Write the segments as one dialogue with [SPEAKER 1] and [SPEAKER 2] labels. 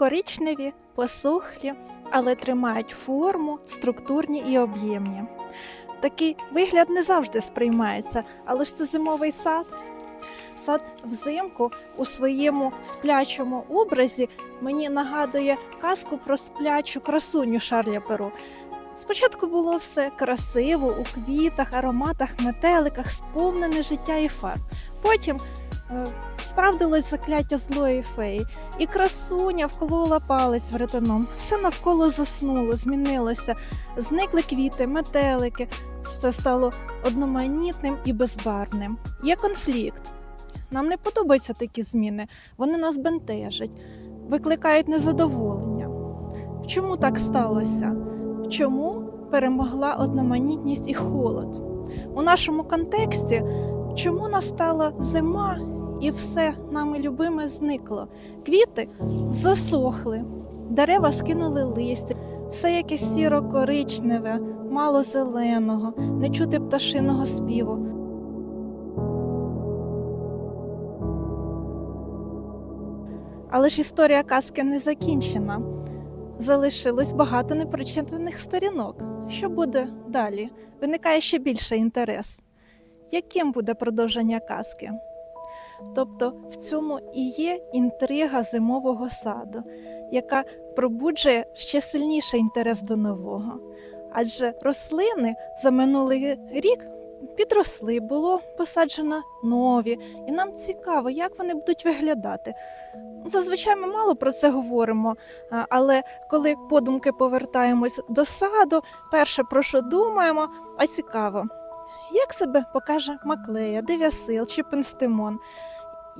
[SPEAKER 1] коричневі, посухлі, але тримають форму, структурні і об'ємні. Такий вигляд не завжди сприймається, але ж це зимовий сад. Сад взимку у своєму сплячому образі мені нагадує казку про сплячу красуню Шарля Перо. Спочатку було все красиво у квітах, ароматах, метеликах, сповнене життя і фарб. Потім справдилось закляття злої феї, і красуня вколола палець вретаном. Все навколо заснуло, змінилося. Зникли квіти, метелики. Це стало одноманітним і безбарвним. Є конфлікт. Нам не подобаються такі зміни. Вони нас бентежать, викликають незадоволення. Чому так сталося? Чому перемогла одноманітність і холод? У нашому контексті чому настала зима і все нами любиме зникло? Квіти засохли, дерева скинули листя, все якесь сіро-коричневе, мало зеленого, не чути пташиного співу. Але ж історія казки не закінчена. Залишилось багато непрочитаних сторінок. Що буде далі? Виникає ще більше інтерес. Яким буде продовження казки? Тобто в цьому і є інтрига зимового саду, яка пробуджує ще сильніший інтерес до нового. Адже рослини за минулий рік підросли, було посаджено нові, і нам цікаво, як вони будуть виглядати. Зазвичай ми мало про це говоримо, але коли подумки повертаємось до саду, перше про що думаємо, а цікаво, як себе покаже Маклея, Дев'ясил чи Пенстимон,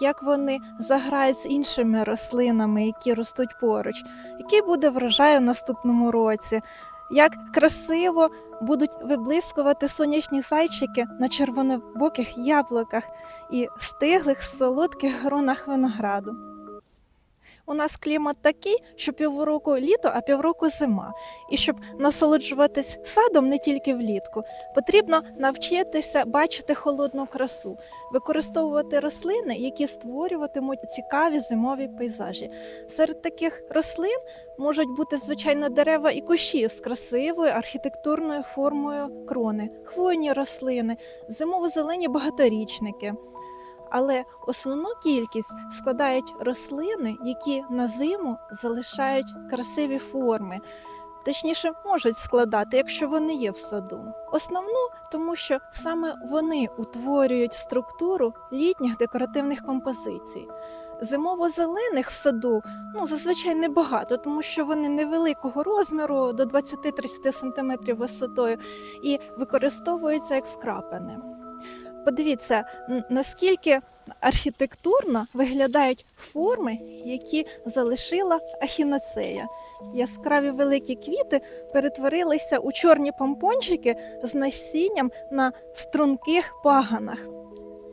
[SPEAKER 1] як вони заграють з іншими рослинами, які ростуть поруч, який буде врожай у наступному році, як красиво будуть виблискувати сонячні зайчики на червонобоких яблуках і стиглих солодких гронах винограду. У нас клімат такий, що півроку літо, а півроку зима. І щоб насолоджуватись садом не тільки влітку, потрібно навчитися бачити холодну красу, використовувати рослини, які створюватимуть цікаві зимові пейзажі. Серед таких рослин можуть бути звичайно дерева і кущі з красивою архітектурною формою крони, хвойні рослини, зимово-зелені багаторічники. Але основну кількість складають рослини, які на зиму залишають красиві форми. Точніше, можуть складати, якщо вони є в саду. Основну, тому що саме вони утворюють структуру літніх декоративних композицій. Зимово-зелених в саду ну, зазвичай небагато, тому що вони невеликого розміру до 20-30 см висотою і використовуються як вкрапини. Подивіться, наскільки архітектурно виглядають форми, які залишила ахінацея. Яскраві великі квіти перетворилися у чорні помпончики з насінням на струнких паганах.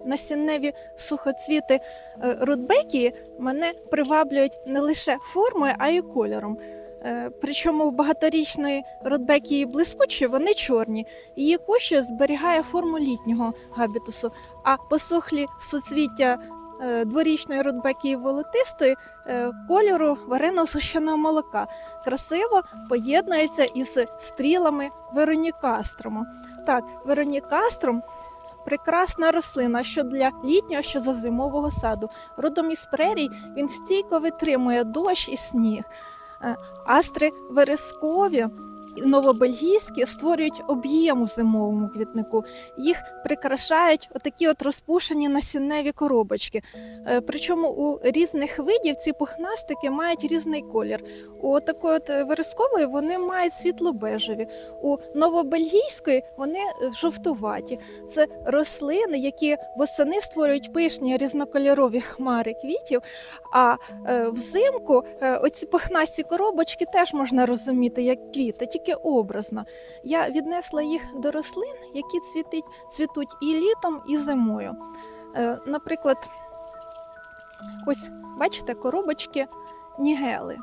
[SPEAKER 1] Насінневі сухоцвіти е, рудбекії мене приваблюють не лише формою, а й кольором. Е, Причому в багаторічної рудбекії блискучі вони чорні. Її куща зберігає форму літнього габітусу, а посохлі суцвіття е, дворічної рудбекії волотистої е, кольору вареного сущеного молока красиво поєднується із стрілами веронікаструму. Так, веронікаструм прекрасна рослина, що для літнього, що за зимового саду. Родом із прерій він стійко витримує дощ і сніг. Е, Астри верескові новобельгійські створюють об'єм у зимовому квітнику. Їх прикрашають отакі от розпушені насінневі коробочки. Е, Причому у різних видів ці пухнастики мають різний колір. У такої от верескової вони мають світло-бежеві, у новобельгійської вони е, жовтуваті. Це рослини, які восени створюють пишні різнокольорові хмари квітів. А е, взимку е, оці пухнасті коробочки теж можна розуміти як квіти, тільки образно. Я віднесла їх до рослин, які цвітить, цвітуть і літом, і зимою. Е, Наприклад, ось бачите коробочки нігели.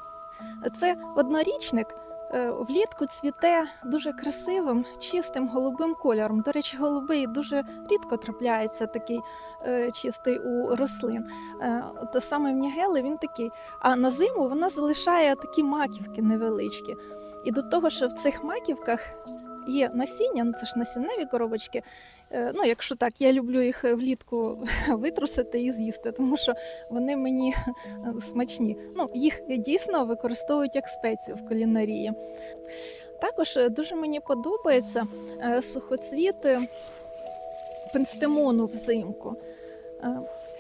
[SPEAKER 1] Це однорічник, Е, Влітку цвіте дуже красивим, чистим голубим кольором. До речі, голубий дуже рідко трапляється такий е, чистий у рослин. От саме в Нігели він такий. А на зиму вона залишає такі маківки невеличкі. І до того, що в цих маківках є насіння, ну це ж насінневі коробочки. Е, Ну, якщо так, я люблю їх влітку витрусити і з'їсти, тому що вони мені е, смачні. Ну, їх дійсно використовують як спецію в кулінарії. Також е, дуже мені подобається е, сухоцвіт е, пенстемону взимку.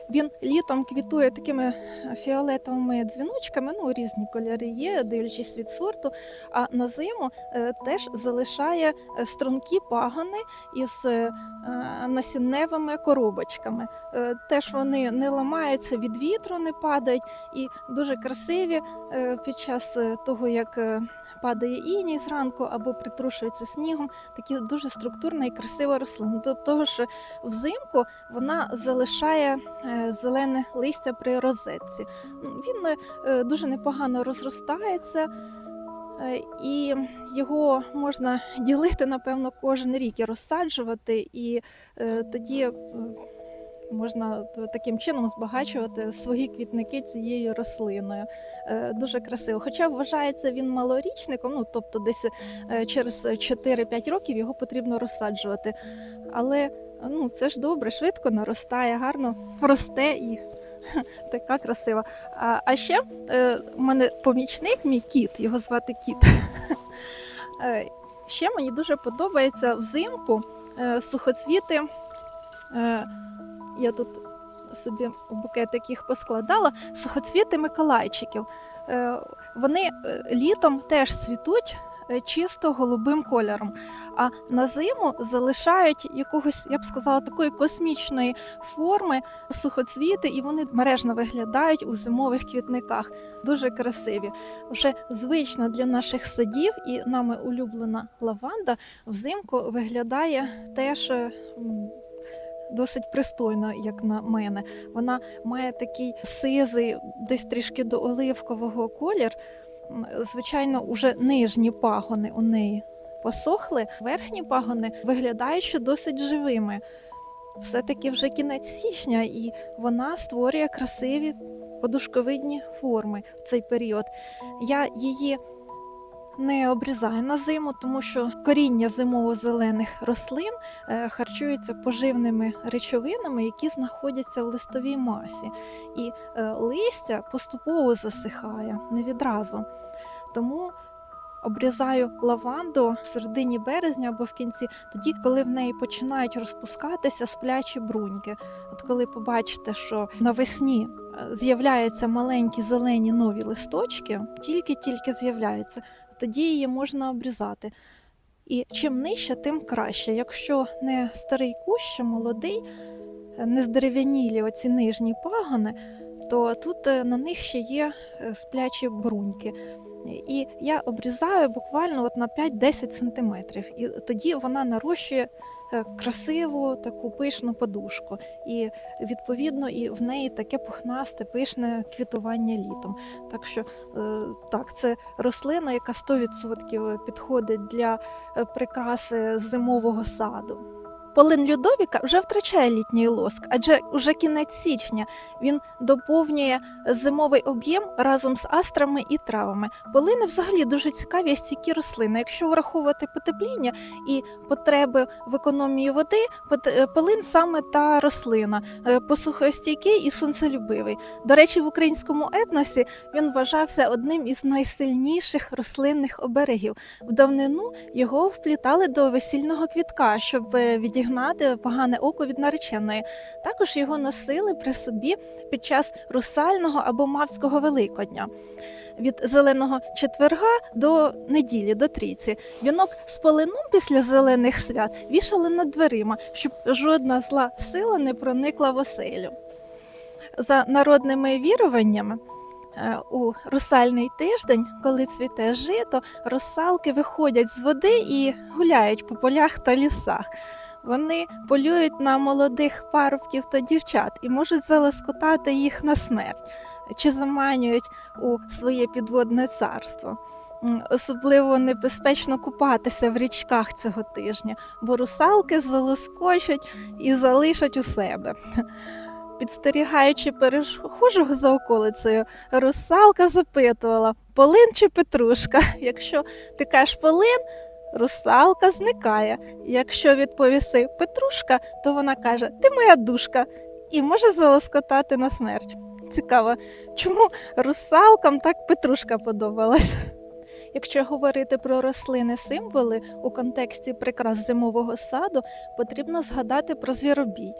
[SPEAKER 1] Е, Він літом квітує такими фіолетовими дзвіночками, ну різні кольори є, дивлячись від сорту. А на зиму е, теж залишає е, стрункі пагони із е, е, насінневими коробочками. Е, Теж вони не ламаються від вітру, не падають і дуже красиві е, під час е, того, як е, падає іній зранку або притрушується снігом. Такі дуже структурна і красива рослина. До того ж, взимку вона залишає е, зелене листя при розетці. Ну, Він е, дуже непогано розростається. е, І його можна ділити, напевно, кожен рік і розсаджувати, і е, тоді можна таким чином збагачувати свої квітники цією рослиною. Е, Дуже красиво. Хоча вважається він малорічником, ну тобто десь е, через 4-5 років його потрібно розсаджувати. Але ну, це ж добре, швидко наростає, гарно росте і така красива. А, а ще е, у мене помічник, мій кіт, його звати кіт. Е, ще мені дуже подобається взимку е, сухоцвіти. Я тут собі букетик їх поскладала. Сухоцвіти Миколайчиків. Е, вони е, літом теж цвітуть е, чисто голубим кольором, а на зиму залишають якогось, я б сказала, такої космічної форми сухоцвіти, і вони мережно виглядають у зимових квітниках. Дуже красиві. Вже звично для наших садів і нами улюблена лаванда взимку виглядає теж. Досить пристойно, як на мене. Вона має такий сизий, десь трішки до оливкового колір. Звичайно, уже нижні пагони у неї посохли, верхні пагони виглядають ще досить живими. Все-таки вже кінець січня, і вона створює красиві подушковидні форми в цей період. Я її не обрізаю на зиму, тому що коріння зимово-зелених рослин е, харчуються поживними речовинами, які знаходяться в листовій масі, і е, листя поступово засихає не відразу. Тому обрізаю лаванду в середині березня або в кінці, тоді, коли в неї починають розпускатися сплячі бруньки. От коли побачите, що навесні е, з'являються маленькі зелені нові листочки, тільки-тільки з'являються, тоді її можна обрізати. І чим нижче, тим краще. Якщо не старий кущ, а молодий, не здерев'янілі оці нижні пагони, то тут е, на них ще є е, сплячі бруньки. І я обрізаю буквально от на 5-10 сантиметрів. І тоді вона нарощує красиву таку пишну подушку. І відповідно і в неї таке пухнасте, пишне квітування літом. Так що е, так, це рослина, яка 100% підходить для е, прикраси зимового саду. Полин Людовіка вже втрачає літній лоск, адже уже кінець січня він доповнює зимовий об'єм разом з астрами і травами. Полини взагалі дуже цікаві стійкі рослини. Якщо враховувати потепління і потреби в економії води, е, полин саме та рослина е, посухостійкий і сонцелюбивий. До речі, в українському етносі він вважався одним із найсильніших рослинних оберегів. В давнину його вплітали до весільного квітка, щоб е, відігнати погане око від нареченої. Також його носили при собі під час русального або мавського великодня. Від зеленого четверга до неділі, до трійці. Вінок з полином після зелених свят вішали над дверима, щоб жодна зла сила не проникла в оселю. За народними віруваннями, е, у русальний тиждень, коли цвіте жито, русалки виходять з води і гуляють по полях та лісах. Вони полюють на молодих парубків та дівчат і можуть залоскотати їх на смерть чи заманюють у своє підводне царство. Особливо небезпечно купатися в річках цього тижня, бо русалки залоскочать і залишать у себе. Підстерігаючи перехожого за околицею, русалка запитувала полин чи петрушка. Якщо ти кажеш полин, русалка зникає. Якщо відповіси петрушка, то вона каже: Ти моя душка, і може залоскотати на смерть. Цікаво, чому русалкам так петрушка подобалась? Якщо говорити про рослини символи у контексті прикрас зимового саду, потрібно згадати про звіробій.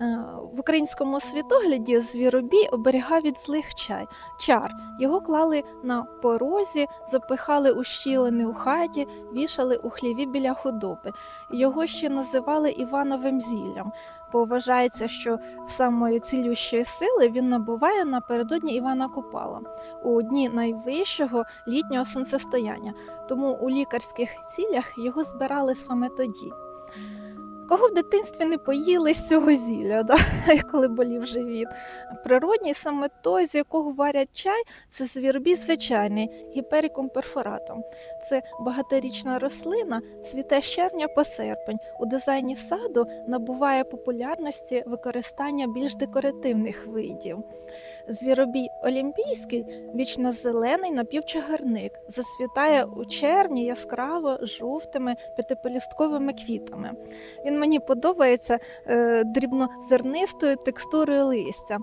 [SPEAKER 1] Е, В українському світогляді звіробій оберігав від злих чай, чар. Його клали на порозі, запихали у щілини у хаті, вішали у хліві біля худоби. Його ще називали Івановим зіллям, бо вважається, що самої цілющої сили він набуває напередодні Івана Купала у дні найвищого літнього сонцестояння. Тому у лікарських цілях його збирали саме тоді. Кого в дитинстві не поїли з цього зілля, да? коли болів живіт? Природній саме той, з якого варять чай, це звіробій звичайний гіперікум перфоратум. Це багаторічна рослина, цвіте з червня по серпень. У дизайні саду набуває популярності використання більш декоративних видів. Звіробій олімпійський вічно-зелений напівчагарник, зацвітає у червні яскраво жовтими п'ятиполістковими квітами. Він мені подобається е, дрібнозернистою текстурою листя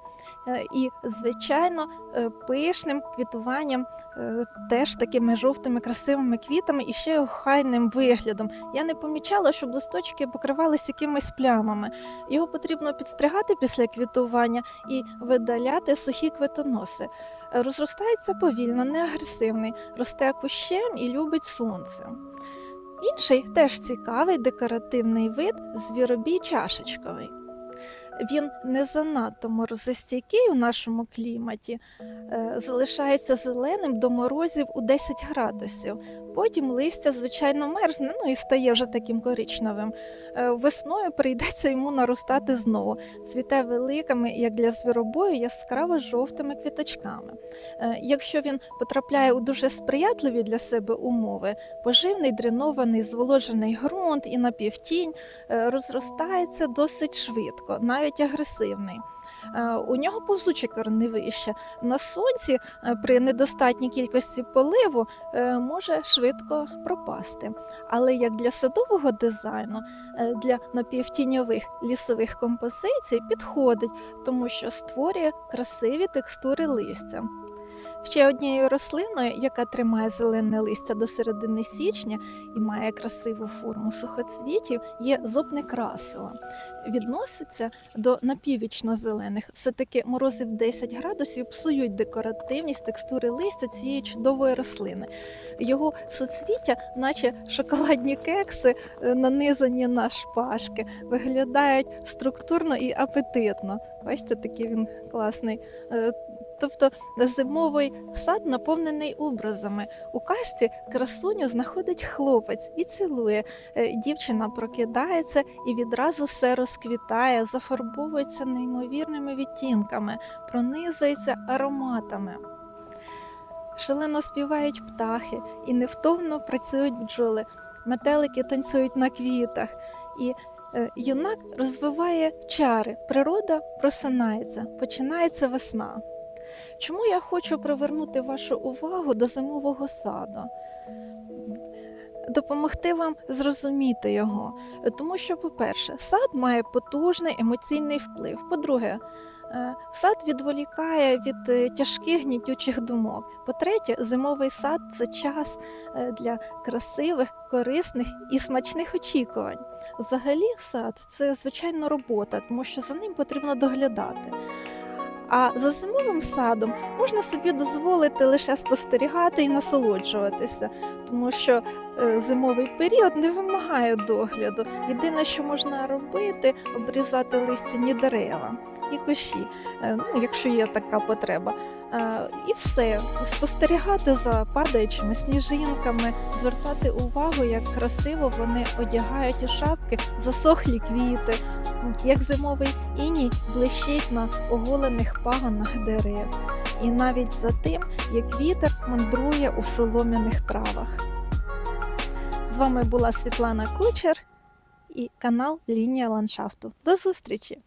[SPEAKER 1] е, і, звичайно, е, пишним квітуванням, теж такими жовтими красивими квітами і ще охайним виглядом. Я не помічала, щоб листочки покривалися якимись плямами. Його потрібно підстригати після квітування і видаляти сухі квитоноси. Розростається повільно, не агресивний, росте кущем і любить сонце. Інший теж цікавий декоративний вид звіробій чашечковий. Він не занадто морозостійкий у нашому кліматі, е, залишається зеленим до морозів у 10 градусів. Потім листя, звичайно, мерзне, ну і стає вже таким коричневим. Е, Весною прийдеться йому наростати знову. Цвіте великими, як для звіробою, яскраво жовтими квіточками. Е, Якщо він потрапляє у дуже сприятливі для себе умови, поживний дренований зволожений ґрунт і напівтінь е, розростається досить швидко, навіть агресивний. Е, У нього повзуче кореневище. На сонці е, при недостатній кількості поливу е, може швидко пропасти. Але як для садового дизайну, для напівтіньових лісових композицій підходить, тому що створює красиві текстури листя. Ще однією рослиною, яка тримає зелене листя до середини січня і має красиву форму сухоцвітів, є зобне красило. Відноситься до напіввічно-зелених. Все-таки морози в 10 градусів псують декоративність текстури листя цієї чудової рослини. Його суцвіття, наче шоколадні кекси, е, нанизані на шпажки, виглядають структурно і апетитно. Бачите, такий він класний. Тобто зимовий сад наповнений образами. У касті красуню знаходить хлопець і цілує. Е, Дівчина прокидається і відразу все розквітає, зафарбовується неймовірними відтінками, пронизується ароматами. Шалено співають птахи і невтомно працюють бджоли. Метелики танцюють на квітах, і е, юнак розвиває чари. Природа просинається, починається весна. Чому я хочу привернути вашу увагу до зимового саду? Допомогти вам зрозуміти його. Тому що, по-перше, сад має потужний емоційний вплив. По-друге, е, сад відволікає від е, тяжких гнітючих думок. По-третє, зимовий сад це час е, для красивих, корисних і смачних очікувань. Взагалі, сад це звичайно робота, тому що за ним потрібно доглядати. А за зимовим садом можна собі дозволити лише спостерігати і насолоджуватися, тому що е, зимовий період не вимагає догляду. Єдине, що можна робити, обрізати листяні дерева і кущі, е, ну, якщо є така потреба. Е, І все, спостерігати за падаючими сніжинками, звертати увагу, як красиво вони одягають у шапки засохлі квіти, як зимовий іній блищить на оголених пагонах дерев. і навіть за тим, як вітер мандрує у солом'яних травах. З вами була Світлана Кучер і канал Лінія ландшафту. До зустрічі!